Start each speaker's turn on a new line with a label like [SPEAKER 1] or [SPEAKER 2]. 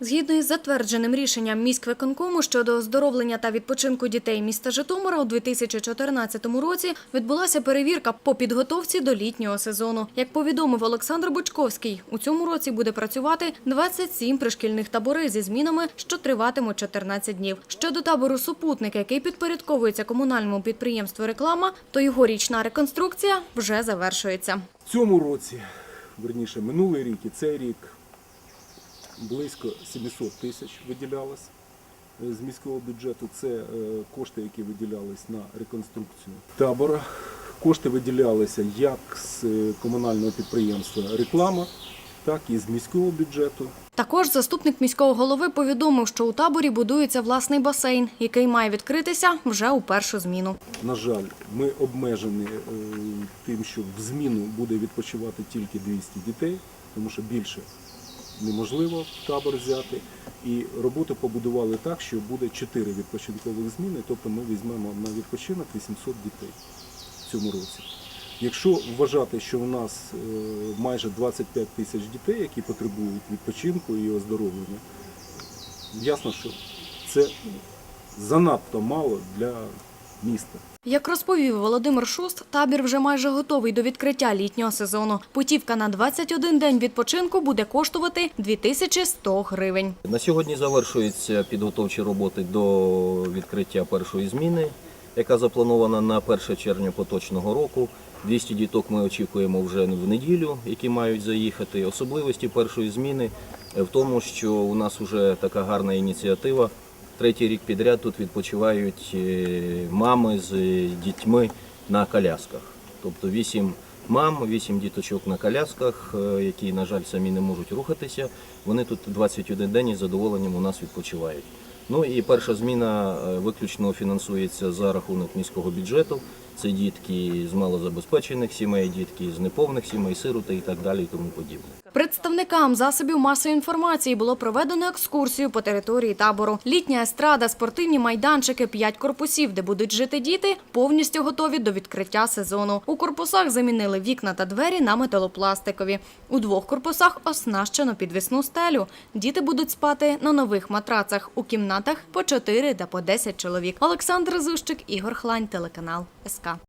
[SPEAKER 1] Згідно із затвердженим рішенням міськвиконкому щодо оздоровлення та відпочинку дітей міста Житомира у 2014 році відбулася перевірка по підготовці до літнього сезону. Як повідомив Олександр Бочковський, у цьому році буде працювати 27 пришкільних табори зі змінами, що триватимуть 14 днів. Щодо табору «Супутник», який підпорядковується комунальному підприємству «Реклама», то його річна реконструкція вже завершується.
[SPEAKER 2] В цьому році, верніше, минулий рік і цей рік близько 700 тисяч виділялось е, з міського бюджету. Це е, кошти, які виділялись на реконструкцію табора. Кошти виділялися як з е, комунального підприємства реклама, так і з міського бюджету.
[SPEAKER 1] Також заступник міського голови повідомив, що у таборі будується власний басейн, який має відкритися вже у першу зміну.
[SPEAKER 2] На жаль, ми обмежені тим, що в зміну буде відпочивати тільки 200 дітей, тому що більше неможливо табор взяти. І роботу побудували так, що буде 4 відпочинкових зміни, тобто ми візьмемо на відпочинок 800 дітей в цьому році. Якщо вважати, що у нас е, майже 25 тисяч дітей, які потребують відпочинку і оздоровлення, ясно, що це занадто мало для міста.
[SPEAKER 1] Як розповів Володимир Шуст, табір вже майже готовий до відкриття літнього сезону. Путівка на 21 день відпочинку буде коштувати 2100 гривень.
[SPEAKER 3] На сьогодні завершуються підготовчі роботи до відкриття першої зміни, яка запланована на 1 червня поточного року. 200 діток ми очікуємо вже в неділю, які мають заїхати. Особливості першої зміни в тому, що у нас вже така гарна ініціатива. Третій рік підряд тут відпочивають е, мами з дітьми на колясках. Тобто вісім мам, вісім діточок на колясках, е, які, на жаль, самі не можуть рухатися. Вони тут 21 день із задоволенням у нас відпочивають. Ну і перша зміна е, виключно фінансується за рахунок міського бюджету. Це дітки з малозабезпечених сімей, дітки з неповних сімей, сироти і так далі, і тому подібне.
[SPEAKER 1] Представникам засобів масової інформації було проведено екскурсію по території табору. Літня естрада, спортивні майданчики, п'ять корпусів, де будуть жити діти, повністю готові до відкриття сезону. У корпусах замінили вікна та двері на металопластикові. У двох корпусах оснащено підвісну стелю. Діти будуть спати на нових матрацах. У кімнатах по 4 та по 10 чоловік. Олександр Зущик, Ігор Хлань, телеканал СК.